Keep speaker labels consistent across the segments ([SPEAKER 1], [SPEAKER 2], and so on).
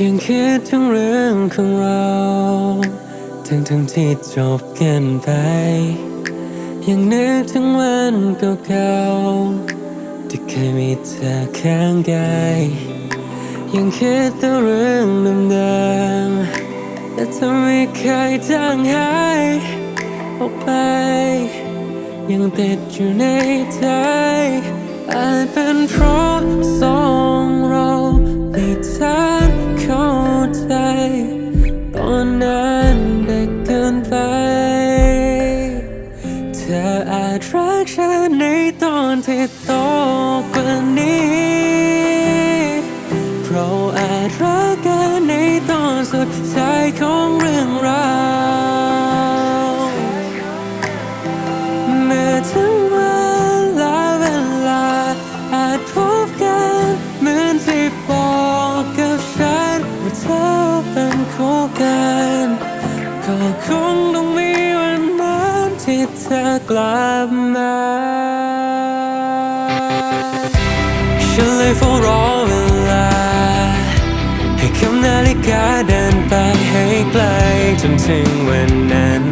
[SPEAKER 1] ยังคิดถึงเรื่องของเรา ทั้งทั้งที่จบกันไป ยังนึกถึงวันเก่าๆที่เคยมีเธอข้างกายยังคิดแต่เรื่องเดิมๆแต่เธอไม่เคยจางหายออกไป ยังติดอยู่ในใจอาจเป็นเพราะสอง อาจรักฉันในตอนที่โตกว่านี้ เราอาจรักกันในตอนสุดท้ายของเรื่องราวเมื่อถึงเวลาเวลา อาจพบกันเหมือนที่บอกกับฉันว่าเธอเป็นคู่กัน ก็คง กลับมาฉันเลยเฝ้ารอเวลา ให้คำนาฬิกาเดินไปให้ไกลจนถึงวันนั้น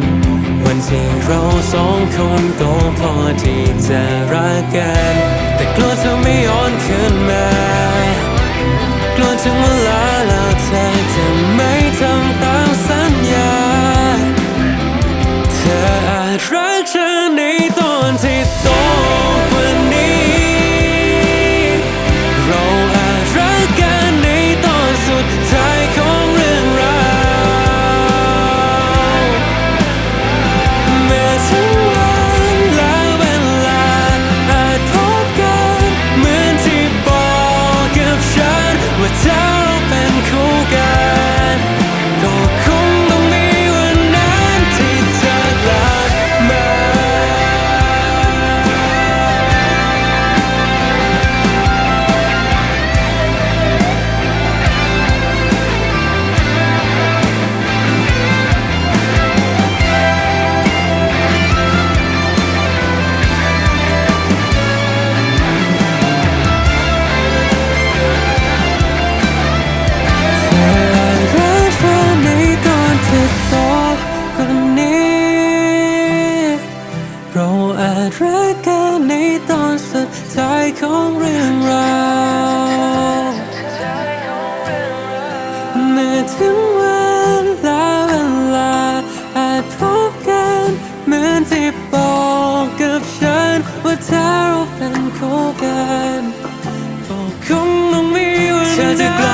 [SPEAKER 1] วันที่เราสองคนโตพอที่จะรักกัน แต่กลัวเธอไม่ย้อนคืนมา กลัวถึงเวลาแล้วเธอ ของเรื่องราวเมื่อถึงวันลาเวลาอาจพบกันเหมือนที่บอกกับฉัน ว่าถ้าเราเป็นคู่กันก็คงต้องมีวันเธอจะ